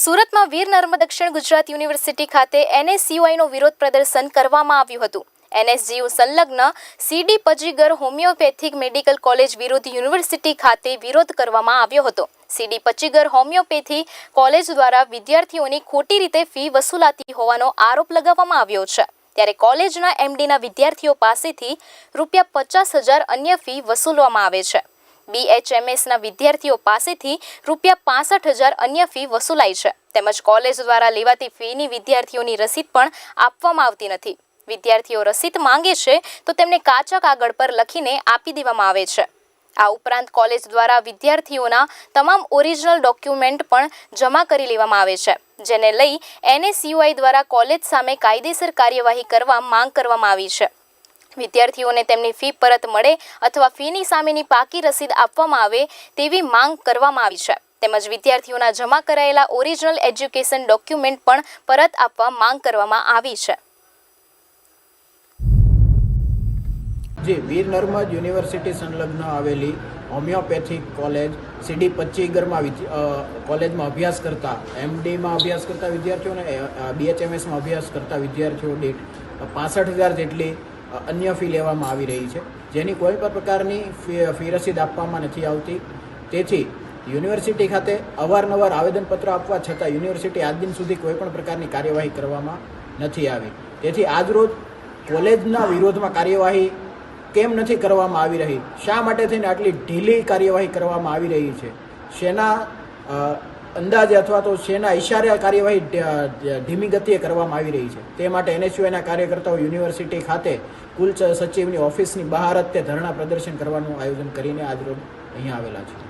સુરતમાં વીર નર્મદ દક્ષિણ ગુજરાત યુનિવર્સિટી ખાતે એનએસયુઆઈનો વિરોધ પ્રદર્શન કરવામાં આવ્યું હતું. એનએસજીયુ સંલગ્ન C D Pajigar homeopathic medical college વિરુદ્ધ યુનિવર્સિટી ખાતે વિરોધ કરવામાં આવ્યો હતો. સીડી પચીગર હોમિયોપેથી કોલેજ દ્વારા વિદ્યાર્થીઓની ખોટી રીતે ફી વસૂલાતી હોવાનો આરોપ લગાવવામાં આવ્યો છે. ત્યારે કોલેજના એમડીના વિદ્યાર્થીઓ પાસેથી રૂપિયા પચાસ હજાર અન્ય ફી વસૂલવામાં આવે છે. બીએચએમએસના વિદ્યાર્થીઓ પાસેથી રૂપિયા પાસઠ હજાર અન્ય ફી વસૂલાય છે. તેમજ કોલેજ દ્વારા લેવાતી ફીની વિદ્યાર્થીઓની રસીદ પણ આપવામાં આવતી નથી. વિદ્યાર્થીઓ રસીદ માંગે છે તો તેમને કાચા કાગળ પર લખીને આપી દેવામાં આવે છે. આ ઉપરાંત કોલેજ દ્વારા વિદ્યાર્થીઓના તમામ ઓરિજિનલ ડોક્યુમેન્ટ પણ જમા કરી લેવામાં આવે છે, જેને લઈ એનએસયુઆઈ દ્વારા કોલેજ સામે કાયદેસર કાર્યવાહી કરવા માંગ કરવામાં આવી છે. વિદ્યાર્થીઓને તેમની ફી પરત મળે અથવા ફીની સામેની પાકી રસીદ આપવામાં આવે તેવી માંગ કરવામાં આવી છે. તેમજ વિદ્યાર્થીઓના જમા કરાયેલા ઓરિજિનલ એજ્યુકેશન ડોક્યુમેન્ટ પણ પરત આપવા માંગ કરવામાં આવી છે. જે, વીર નર્મદ યુનિવર્સિટી સંલગ્ન આવેલી હોમિયોપેથિક કોલેજ સીડી પચ્ચીગરમાં કોલેજમાં અભ્યાસ કરતા, એમડીમાં અભ્યાસ કરતા વિદ્યાર્થીઓને બીએચએમએસમાં અભ્યાસ કરતા વિદ્યાર્થીઓ દીઠ પાસઠ હજાર જેટલી અન્ય ફી લેવામાં આવી રહી છે, જેની કોઈ પણ પ્રકારની ફી રસીદ આપવામાં નથી આવતી. તેથી યુનિવર્સિટી ખાતે અવારનવાર આવેદનપત્ર આપવા છતાં યુનિવર્સિટી આજ દિન સુધી કોઈ પણ પ્રકારની કાર્યવાહી કરવામાં નથી આવી. તેથી આજરોજ કોલેજના વિરોધમાં કાર્યવાહી કેમ નથી કરવામાં આવી રહી? શા માટે થઈને આટલી ઢીલી કાર્યવાહી કરવામાં આવી રહી છે? શેના અંદાજે અથવા તો શેના ઇશારે કાર્યવાહી ધીમી ગતિએ કરવામાં આવી રહી છે. તે માટે એનએસયુઆઈના કાર્યકર્તાઓ યુનિવર્સિટી ખાતે કુલ સચિવની ઓફિસની બહાર જ તે ધરણા પ્રદર્શન કરવાનું આયોજન કરીને આજરોજ અહીંયા આવેલા છે.